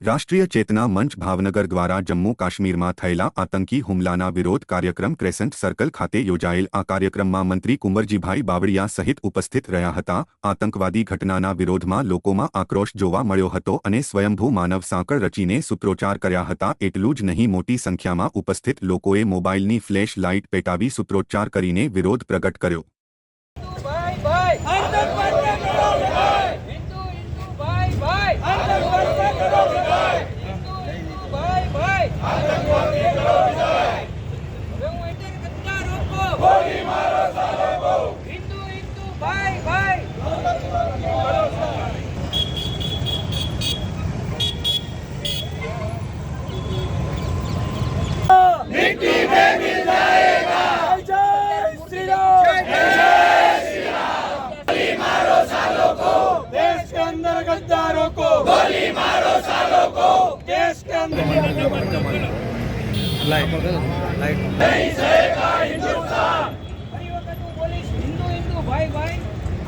રાષ્ટ્રીય ચેતના મંચ ભાવનગર દ્વારા જમ્મુ કાશ્મીરમાં થયેલા આતંકી હુમલાના વિરોધ કાર્યક્રમ ક્રેસન્ટ સર્કલ ખાતે યોજાયેલ આ કાર્યક્રમમાં મંત્રી કુંવરજીભાઈ બાવળિયા સહિત ઉપસ્થિત રહ્યા હતા આતંકવાદી ઘટનાના વિરોધમાં લોકોમાં આક્રોશ જોવા મળ્યો હતો અને સ્વયંભૂ માનવ સાંકળ રચીને સૂત્રોચ્ચાર કર્યા હતા એટલું જ નહીં મોટી સંખ્યામાં ઉપસ્થિત લોકોએ મોબાઈલની ફ્લેશ લાઇટ પેટાવી સૂત્રોચ્ચાર કરીને વિરોધ પ્રગટ કર્યો ભાઈ ભાઈ આતંકવાદ કરો ભાઈ હિન્દુ હિન્દુ ભાઈ ભાઈ આતંકવાદ કરો ભાઈ હિન્દુ હિન્દુ ભાઈ ભાઈ આતંકવાદ કરો ભાઈ હવે હું એટલે કચરા રોકો ગોળી મારો સાલો હિન્દુ હિન્દુ ભાઈ ભાઈ देश के अंदर गद्दारों को गोली मारो सालों को देश के अंदर ફરી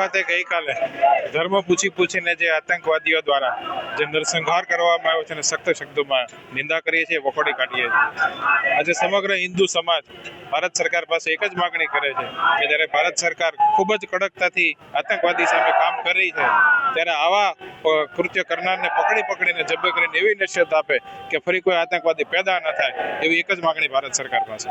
ખાતે ગઈકાલે ધર્મ પૂછી પૂછીને જે આતંકવાદીઓ દ્વારા જે નરસંહાર કરવામાં આવ્યો છે અને સખ્ત શબ્દોમાં નિંદા કરીએ છીએ, વખોડી કાઢીએ છીએ. આજે સમગ્ર હિન્દુ સમાજ ભારત સરકાર પાસે એક જ માગણી કરે છે કે જ્યારે ભારત સરકાર ખૂબ જ કડકતાથી આતંકવાદી સામે કામ કરી છે, ત્યારે આવા કૃત્ય કરનારને પકડી પકડીને જબ્બે કરીને એવી નિશ્ચિત આપે કે ફરી કોઈ આતંકવાદી પેદા ન થાય, એવી એક જ માગણી ભારત સરકાર પાસે.